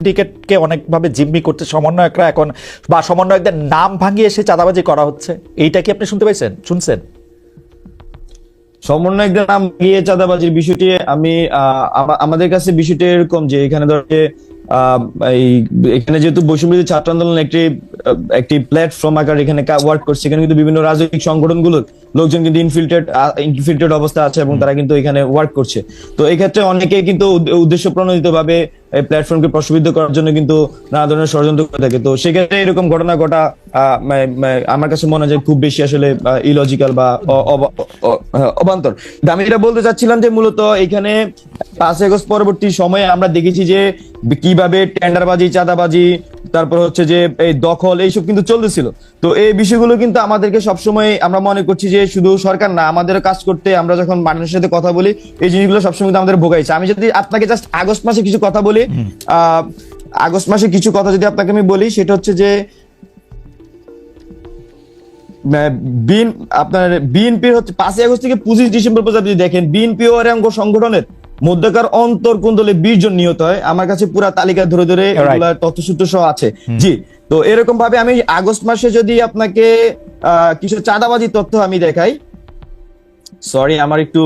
সিন্ডিকেটকে অনেকভাবে জিম্মি করতে সমন্বয়করা এখন বা সমন্বয়কদের নাম ভাঙিয়ে এসে চাঁদাবাজি করা হচ্ছে। এইটা কি আপনি শুনতে পাইছেন শুনছেন? সমন্বয়কদের নাম গিয়ে চাঁদাবাজির বিষয়টি আমি আমাদের কাছে বিষয়টি এরকম যে এখানে ধর যে, এই এখানে যেহেতু বৈষম্যবিরোধী ছাত্র আন্দোলন একটি একটি প্ল্যাটফর্ম আকার এখানে ওয়ার্ক করছে, এখানে কিন্তু বিভিন্ন রাজনৈতিক সংগঠনগুলোর লোকজন কিন্তু ইনফিল্ট্রেট ইনফিল্ট্রেট অবস্থা আছে এবং তারা কিন্তু এখানে ওয়ার্ক করছে। তো এই ক্ষেত্রে অনেকে কিন্তু উদ্দেশ্য প্রণোদিত ভাবে এই প্ল্যাটফর্মকে প্রশ্নবিদ্ধ করার জন্য কিন্তু নানা ধরনের ষড়যন্ত্র করে থাকে। তো সেক্ষেত্রে এরকম ঘটনা ঘটা আমার কাছে মনে হয় খুব বেশি আসলে ইলজিক্যাল বা অবান্তর। আমি যেটা বলতে চাচ্ছিলাম যে মূলত এখানে পাঁচ আগস্ট পরবর্তী সময়ে আমরা দেখেছি যে কীভাবে টেন্ডারবাজি চাঁদাবাজি তারপর হচ্ছে যে এই দখল এইসব কিন্তু চলতেছিল। তো এই বিষয়গুলো কিন্তু আমাদেরকে সবসময় আমরা মনে করছি যে শুধু সরকার না আমাদের কাজ করতে আমরা যখন মানুষের সাথে কথা বলি এই জিনিসগুলো সবসময় কিন্তু আমাদের ভোগাইছে। আমি যদি আপনাকে জাস্ট আগস্ট মাসে কিছু কথা বলি আহ আগস্ট মাসে কিছু কথা যদি আপনাকে আমি বলি সেটা হচ্ছে যে বিন আপনার বিএনপির হচ্ছে পাঁচই আগস্ট থেকে পঁচিশ ডিসেম্বর পর্যন্ত আপনি দেখেন বিএনপি ও সংগঠনের মধ্যকার অন্তর কুন্দলে বিশ জন নিহত হয়। আমার কাছে পুরা তালিকা ধরে ধরে তথ্যসূত্র সহ আছে। জি তো এরকম ভাবে আমি আগস্ট মাসে যদি আপনাকে কিছু চাঁদাবাজি তথ্য আমি দেখাই। সরি আমার একটু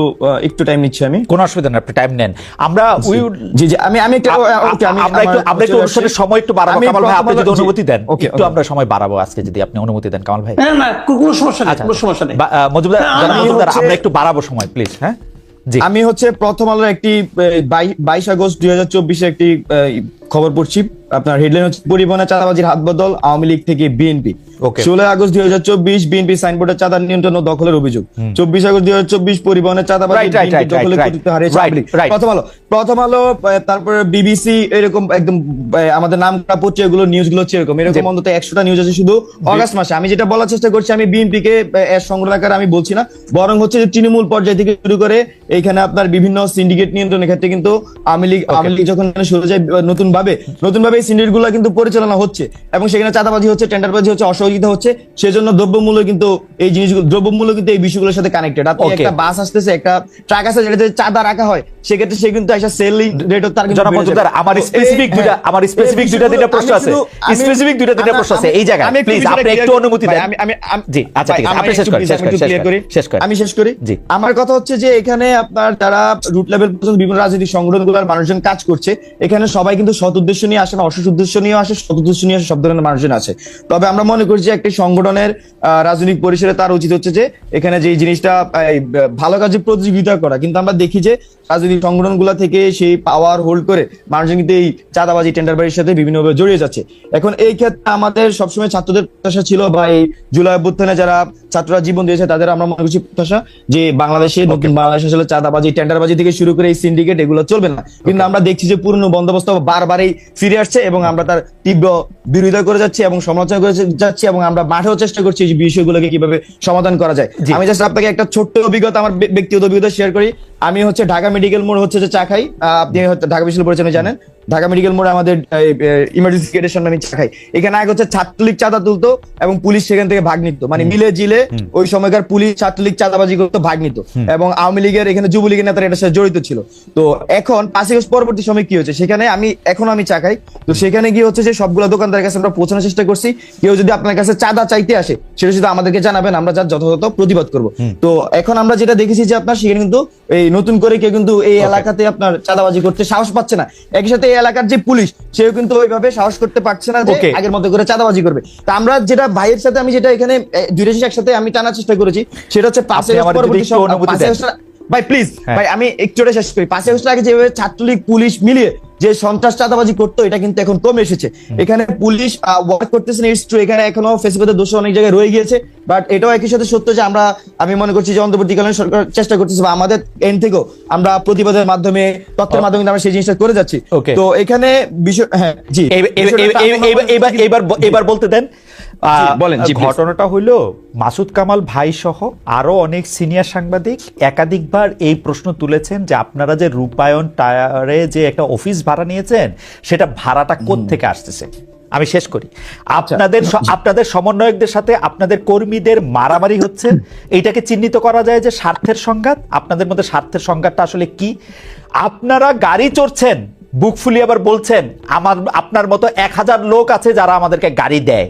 একটু টাইম নিচ্ছি আমি। কোনো অসুবিধা নেই আপনি টাইম নেন। আমরা উই জি জি আমি আমি একটা okay, আমি আমরা একটু আমার একটু অনুষ্ঠানের সময় একটু বাড়াবো। কামাল ভাই আপনি যদি অনুমতি দেন একটু. আমরা সময় বাড়াবো আজকে যদি আপনি অনুমতি দেন কামাল ভাই। না না কোনো সমস্যা নেই আচ্ছা কোনো সমস্যা নেই। মজুমদার আমরা একটু বাড়াবো সময় প্লিজ হ্যাঁ? আমি হচ্ছে প্রথম আলোর একটি বাইশ আগস্ট দুই একটি খবর পড়ছি। আপনার হেডলাইন হচ্ছে পরিবহনে চাঁদাবাজির হাত বদল আওয়ামী লীগ থেকে বিএনপি। Okay. ষোলো আগস্ট দুই হাজার চব্বিশ বিএনপি সাইনবোর্ডের চাঁদা নিয়ন্ত্রণ দখলের অভিযোগ। চব্বিশ আগস্ট দুই হাজার চব্বিশ পরিবহনের চাঁদাবাজি হারিয়েছে. প্রথম আলো প্রথম আলো তারপরে বিবিসি এরকম একদম আমাদের নাম করা পত্রিকাগুলো নিউজগুলো হচ্ছে এরকম। এরকম অন্তত একশোটা নিউজ আছে শুধু অগাস্ট মাসে। আমি যেটা বলার চেষ্টা করছি আমি বিএনপি কে আহ, এর সংগ্রহ আকারে আমি বলছি না। বরং হচ্ছে যে তৃণমূল পর্যায় থেকে শুরু করে এখানে আপনার বিভিন্ন সিন্ডিকেট নিয়ন্ত্রণের ক্ষেত্রে কিন্তু আওয়ামী লীগ আওয়ামী লীগ যখন শুরু যায় নতুন ভাবে নতুন ভাবে এই কিন্তু পরিচালনা হচ্ছে এবং সেখানে চাঁদাবাজি হচ্ছে টেন্ডারবাজি হচ্ছে অসহযোগিতা হচ্ছে সেজন্য দ্রব্যমূল্য কিন্তু এই জিনিসগুলো দ্রব্যমূল্য কিন্তু এই বিষয়গুলোর সাথে কানেক্টেড আপনি একটা বাস আসতেছে একটা ট্রাক আছে যেটাতে চাঁদা রাখা হয় সেক্ষেত্রে সে কিন্তু একটা সেলিং রেট তার মজুমদার আমার স্পেসিফিক হ্যাঁ, আমার স্পেসিফিক বিষয়গুলো তিনটা প্রশ্ন আছে। স্পেসিফিক দুইটা তিনটা প্রশ্ন আছে। এই জায়গায় প্লিজ আপনি একটু অনুমতি দেন। আমি আমি জি আচ্ছা ঠিক আছে। আপনি শেষ করেন শেষ করেন আমি শেষ করি। জি। আমার কথা হচ্ছে যে এখানে আপনার যারা রুট লেভেল পর্যন্ত বিভিন্ন রাজনৈতিক সংগঠনগুলোর মানুষজন কাজ করছে। এখানে সবাই কিন্তু উদ্দেশ্য নিয়ে আসে না অসৎ উদ্দেশ্য নিয়ে আসে, সৎ উদ্দেশ্য নিয়ে আসে, সব ধরনের মানুষজন আছে। তবে আমরা মনে করি যে একটি সংগঠনের রাজনৈতিক পরিসরে তার উচিত হচ্ছে যে এখানে যে জিনিসটা ভালো কাজে প্রতিযোগিতা করা। কিন্তু আমরা দেখি যে রাজনৈতিক সংগঠনগুলো থেকে সেই পাওয়ার হোল্ড করে মানুষজন কিন্তু এই চাঁদাবাজি টেন্ডারবাজির সাথে বিভিন্নভাবে জড়িয়ে যাচ্ছে। এখন এই ক্ষেত্রে আমাদের সবসময় ছাত্রদের প্রত্যাশা ছিল বা এই জুলাই অভ্যুত্থানে যারা ছাত্ররা জীবন দিয়েছে, তাদের আমরা মনে করছি প্রত্যাশা যে বাংলাদেশে, নতুন বাংলাদেশ আসলে চাঁদাবাজি টেন্ডারবাজি থেকে শুরু করে এই সিন্ডিকেট এগুলো চলবে না। কিন্তু আমরা দেখছি যে পুরনো বন্দোবস্ত বারবারই ফিরে আসছে এবং আমরা তার তীব্র বিরোধিতা করে যাচ্ছি এবং সমালোচনা করে যাচ্ছি এবং আমরা মাঠেও চেষ্টা করছি এই বিষয়গুলোকে কীভাবে সমাধান করা যায়। আমি জাস্ট আপনাকে একটা ছোট্ট অভিজ্ঞতা আমার ব্যক্তিগত অভিজ্ঞতা শেয়ার করি। আমি হচ্ছে ঢাকা মেডিকেল মোড় হচ্ছে যে চা খাই। আপনি হচ্ছে ঢাকা বিশ্ববিদ্যালয় পরিচালনা জানেন। ঢাকা মেডিকেল মোড়ে আমাদের ইমার্জেন্সি গেটের সামনে আমি চা খাই। এখানে আগে হচ্ছে ছাত্রলীগ চাঁদা তুলতো এবং পুলিশ সেখান থেকে ভাগ নিত। মানে মিলে জিলে ওই সময়কার পুলিশ ছাত্রলীগ চাঁদাবাজি করতো ভাগ নিত। এবং আওয়ামী লীগের এখানে যুবলীগের নেতারা এটার সাথে জড়িত ছিল। তো এখন পাঁচই আগস্ট পরবর্তী সময় কি হচ্ছে সেখানে আমি এখন আমি চা খাই। তো সেখানে গিয়ে হচ্ছে যে সবগুলো দোকানদারের কাছে আমরা পৌঁছানোর চেষ্টা করছি। কেউ যদি আপনার কাছে চাঁদা চাইতে আসে সেটা শুধু আমাদেরকে জানাবেন আমরা যার যথাযথ প্রতিবাদ করব। তো এখন আমরা যেটা দেখেছি যে আপনার সেখানে কিন্তু এই নতুন করে কেউ কিন্তু এই এলাকাতে আপনার চাঁদাবাজি করতে সাহস পাচ্ছে না। একই সাথে এই এলাকার যে পুলিশ সেও কিন্তু ওইভাবে সাহস করতে পারছে না যে আগের মতো করে চাঁদাবাজি করবে। তা আমরা যেটা ভাইয়ের সাথে আমি যেটা এখানে দুইটা একসাথে আমি টানার চেষ্টা করেছি সেটা হচ্ছে পাশে পরবর্তী ভাই প্লিজ হ্যাঁ। ভাই আমি একটু শেষ করি। পাঁচই আগস্ট আগে যেভাবে ছাত্রলীগ পুলিশ মিলিয়ে যে সন্ত্রাস চাঁদাবাজি করতো এটা কিন্তু এখন কমে এসেছে। এখানে পুলিশ ওয়ার্ক করতেছে ইটস ট্রু এখানে এখনও ফেসবুকে দোষ অনেক জায়গায় রয়ে গিয়েছে। বাট এটাও একই সাথে সত্য যে আমরা আমি মনে করছি যে অন্তর্বর্তীকালীন সরকার চেষ্টা করতেছে বা আমাদের এন্ড থেকেও আমরা প্রতিবাদের মাধ্যমে তথ্যের মাধ্যমে আমরা সেই জিনিসটা করে যাচ্ছি। তো এখানে বিষয় হ্যাঁ জি। এবার এবার বলতে দেন বলেন, ঘটনাটা হইল মাসুদ কামাল ভাই সহ আরও অনেক সিনিয়র সাংবাদিক একাধিকবার এই প্রশ্ন তুলেছেন যে আপনারা যে রূপায়ণ টায়ারে যে একটা অফিস ভাড়া নিয়েছেন সেটা ভাড়াটা কোথ থেকে আসতেছে? আমি শেষ করি। আপনাদের আপনাদের সমন্বয়কদের সাথে আপনাদের কর্মীদের মারামারি হচ্ছে। এইটাকে চিহ্নিত করা যায় যে স্বার্থের সংঘাত। আপনাদের মধ্যে স্বার্থের সংঘাতটা আসলে কি? আপনারা গাড়ি চড়ছেন বুক ফুলি আবার বলছেন আমার আপনার মতো এক হাজার লোক আছে যারা আমাদেরকে গাড়ি দেয়।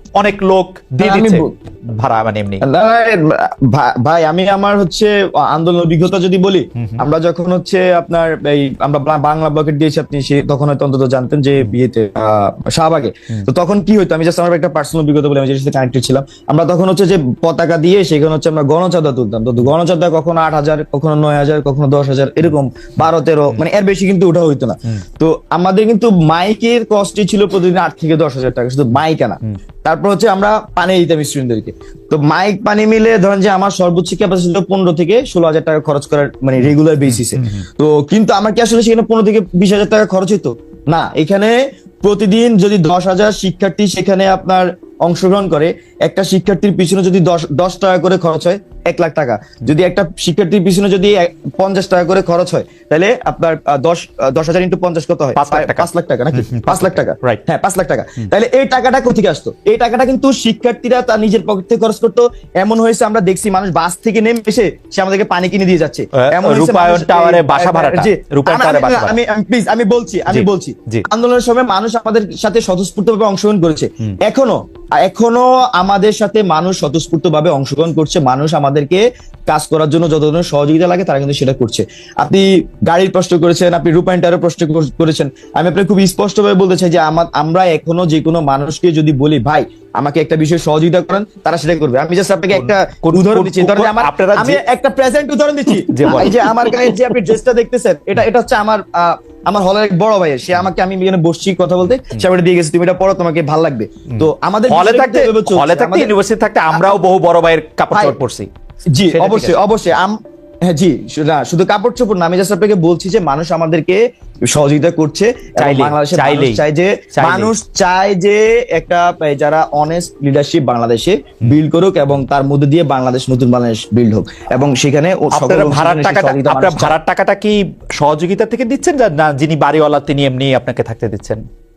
অনেক লোক দিয়ে দিচ্ছে ভাড়া মানে এমনি। ভাই আমি আমার হচ্ছে আন্দোলন অভিজ্ঞতা যদি বলি আমরা যখন হচ্ছে আপনার এই আমরা বাংলা ব্লকেট দিয়েছি আপনি সে তখন হয়তো অন্তত জানতেন যে বিয়েতে শাহবাগে। তো তখন কি হইতো আমি জাস্ট আমার একটা পার্সোনাল অভিজ্ঞতা বলে আমি যেটার সাথে কানেক্টেড ছিলাম। আমরা তখন হচ্ছে যে পতাকা দিয়ে সেখানে হচ্ছে আমরা গণচাঁদা তুলতাম। তো গণচাঁদা কখনো আট হাজার কখনো নয় হাজার কখনো দশ হাজার এরকম বারো তেরো মানে এর বেশি কিন্তু ওঠা হইতো না। তো আমাদের কিন্তু মাইকের কস্টই ছিল প্রতিদিন আট থেকে দশ হাজার টাকা শুধু মাইক আনা। তারপর হচ্ছে আমরা পানি দিতাম স্টুডেন্টদেরকে তো মাইক পানি মিলে ধরেন যে আমার সর্বোচ্চ ক্যাপাসিটি ছিল পনেরো থেকে ষোলো হাজার টাকা খরচ করার মানে রেগুলার বেসিসে তো কিন্তু আমার কি আসলে সেখানে পনেরো থেকে বিশ হাজার টাকা খরচ হতো না এখানে প্রতিদিন যদি দশ হাজার শিক্ষার্থী সেখানে আপনার অংশগ্রহণ করে। একটা শিক্ষার্থীর পিছনে যদি দশ দশ টাকা করে খরচ হয় এক লাখ টাকা। যদি একটা শিক্ষার্থীর পিছনে যদি পঞ্চাশ টাকা করে খরচ হয় তাহলে আপনার দশ দশ হাজার ইন্টু পঞ্চাশ কত হয়? পাঁচ লাখ টাকা। নাকি? পাঁচ লাখ টাকা. হ্যাঁ পাঁচ লাখ টাকা। তাহলে এই টাকাটা কোথেকে আসতো? এই টাকাটা কিন্তু শিক্ষার্থীরা তার নিজের পকেট থেকে খরচ করতো। এমন হয়েছে আমরা দেখছি মানুষ বাস থেকে নেমে এসে সে আমাদেরকে পানি কিনে দিয়ে যাচ্ছে। এমন টাওয়ারে বাসা ভাড়াটা। আমি- প্লিজ আমি বলছি আমি বলছি। আন্দোলনের সময় মানুষ আমাদের সাথে স্বতঃস্ফূর্ত ভাবে অংশগ্রহণ করেছে। এখনও এখনও আমাদের সাথে মানুষ স্বতঃস্ফূর্ত ভাবে অংশগ্রহণ করছে। মানুষ আমাদেরকে কাজ করার জন্য যত ধরনের সহযোগিতা লাগে তারা কিন্তু সেটা করছে। আপনি গাড়ির প্রশ্ন করেছেন আপনি রূপায়ণটারও প্রশ্ন করেছেন। আমি আপনাকে খুব স্পষ্ট ভাবে বলতে চাই যে আমার আমরা এখনও যে কোনো মানুষকে যদি বলি ভাই আমাকে একটা বিষয়ে সহযোগিতা করেন তারা সেটা করবে। আমি জাস্ট আপনাকে একটা উদাহরণ দিচ্ছি। ধরেন আমার আমি একটা প্রেজেন্ট উদাহরণ দিচ্ছি। যে বলেন। এই যে আমার গায়ে যে আপনি ড্রেসটা দেখতেছেন এটা এটা হচ্ছে আমার আমার হলের এক বড় ভাই সে আমাকে আমি এখানে বসছি কথা বলতে সে আমাকে দিয়ে গেছে তুমি এটা পড়ো তোমাকে ভালো লাগবে। তো আমাদের হলে থাকতে। হলে থাকতে ইউনিভার্সিটি থাকতে আমরাও বহু বড় ভাইয়ের কাপড় চোপড় পরছি জি অবশ্যই অবশ্যই হ্যাঁ জি না শুধু কাপড় চোপড় না আমি জাস্ট আপনাকে বলছি যে মানুষ আমাদেরকে সহযোগিতা করছে চাইলেই, চায় যে মানুষ চায় যে একটা যারা অনেস্ট লিডারশিপ বাংলাদেশে বিল্ড করুক এবং তার মধ্যে দিয়ে বাংলাদেশ নতুন বাংলাদেশ বিল্ড হোক। এবং সেখানে ভাড়ার টাকাটা আপনার ভাড়ার টাকাটা কি সহযোগিতা থেকে দিচ্ছেন না যিনি বাড়িওয়ালা তিনি এমনি আপনাকে থাকতে দিচ্ছেন?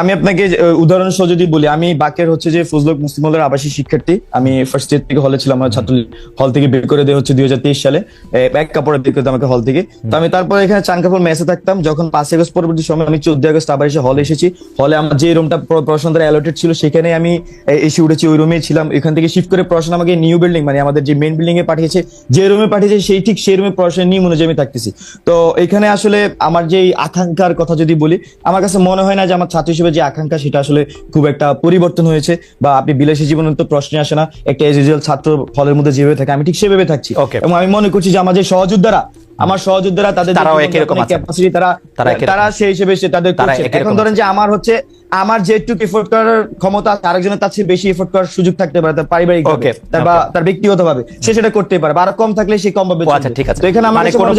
আমি আপনাকে উদাহরণ সহ যদি বলি, আমি বাকের হচ্ছে যে ফজলক মুসলিম হলের আবাসিক শিক্ষার্থী। আমি ফার্স্ট ইয়ার থেকে হলে ছিলাম, আমার ছাত্র হল থেকে বের করে দেওয়া হচ্ছে দুই সালে। এক কাপড়ে বের করে আমাকে হল থেকে। তো আমি তারপরে এখানে চান কাপড় মেসে থাকতাম। যখন পাঁচ আগস্ট পরবর্তী সময় আমি চোদ্দ আগস্ট আবার এসে হলে এসেছি। হলে আমার যে রুমটা পড়াশোনা অ্যালোটেড ছিল, সেখানে আমি এসে উঠেছি, ওই রুমে ছিলাম। এখান থেকে শিফট করে পড়াশোনা আমাকে নিউ বিল্ডিং মানে আমাদের যে মেইন বিল্ডিং এ পাঠিয়েছে, যে রুমে পাঠিয়েছে, সেই ঠিক সেই রুমে পড়াশোনা নিয়ম অনুযায়ী আমি থাকতেছি। তো এখানে আসলে আমার যে আকাঙ্ক্ষার কথা যদি বলি, আমার কাছে মনে হয় না যে আমার ছাত্র হিসেবে যে আকাঙ্ক্ষা সেটা আসলে খুব একটা পরিবর্তন হয়েছে বা আপনি বিলাসী জীবনে তো প্রশ্নে আসে না। একটা এজ ইউজুয়াল ছাত্র হলের মধ্যে যেভাবে থাকে আমি ঠিক সেভাবে থাকছি। এবং আমি মনে করছি যে আমার যে সহযোদ্ধারা আমার সহযোদ্ধারা তাদের তারাও একই রকম ক্যাপাসিটি তারা তারা সেই হিসেবে সে তাদের এখন ধরেন যে আমার হচ্ছে আমার যেটুকু এফোর্ট করার ক্ষমতা আরেকজনের তার চেয়ে বেশি এফোর্ট করার সুযোগ থাকতে পারে তার পারিবারিক তার বা তার ব্যক্তিগত ভাবে সে সেটা করতে পারে বা আরও কম থাকলে সে কম ভাবে আচ্ছা ঠিক আছে। তো এখানে আমার মানে কোনো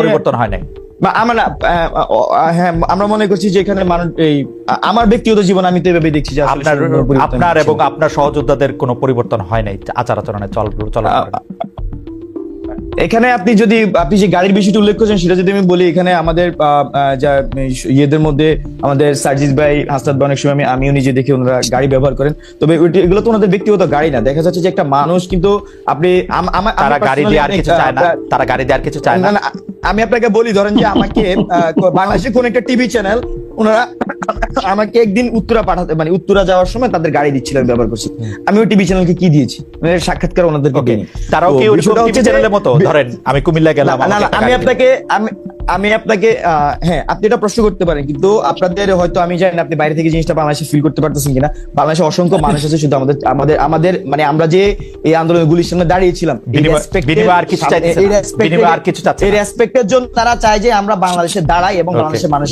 পরিবর্তন হয় নাই। আমরা হ্যাঁ আমরা মনে করছি যে এখানে মানুষ এই আমার ব্যক্তিগত জীবন আমি তো এভাবে দেখছি যে আপনার আপনার এবং আপনার সহযোদ্ধাদের কোনো পরিবর্তন হয় নাই আচার আচরণে চল চল এখানে আপনি যদি আপনি যে গাড়ির বিষয়টি উল্লেখ করেছেন সেটা যদি আমি বলি এখানে আমাদের যা ইয়েদের মধ্যে আমাদের সার্জিস ভাই হাসনাত ভাই অনেক সময় আমি আমিও নিজে দেখি ওনারা গাড়ি ব্যবহার করেন। তবে এগুলো তো ওনাদের ব্যক্তিগত গাড়ি না। দেখা যাচ্ছে যে একটা মানুষ কিন্তু আপনি তারা গাড়ি দিয়ে আর কিছু চায় না। তারা গাড়ি দিয়ে আর কিছু চায় না। আমি আপনাকে বলি ধরেন যে আমাকে বাংলাদেশের কোন একটা টিভি চ্যানেল ওনারা আমাকে একদিন উত্তরা পাঠাতে মানে উত্তরা যাওয়ার সময় তাদের গাড়ি দিচ্ছিলাম ব্যবহার করছি। আমি ওই টিভি চ্যানেলকে কি দিয়েছি? মানে সাক্ষাৎকার ওনাদেরকে ওকে দিইনি। তারাও কি বিষয়টা হচ্ছে চ্যানেলের মতো। ধরেন আমি কুমিল্লা গেলাম না, না, আমি আপনাকে আমি আমি আপনাকে হ্যাঁ আপনি এটা প্রশ্ন করতে পারেন কিন্তু আপনাদের হয়তো আমি জানি না আপনি বাইরে থেকে জিনিসটা বাংলাদেশে ফিল করতে পারতেছেন কিনা। বাংলাদেশে অসংখ্য মানুষ আছে শুধু আমাদের আমাদের আমাদের মানে আমরা যে এই আন্দোলন গুলির সামনে দাঁড়িয়েছিলাম এই। রেসপেক্টের জন্য তারা চায় যে আমরা বাংলাদেশে দাঁড়াই এবং বাংলাদেশের মানুষ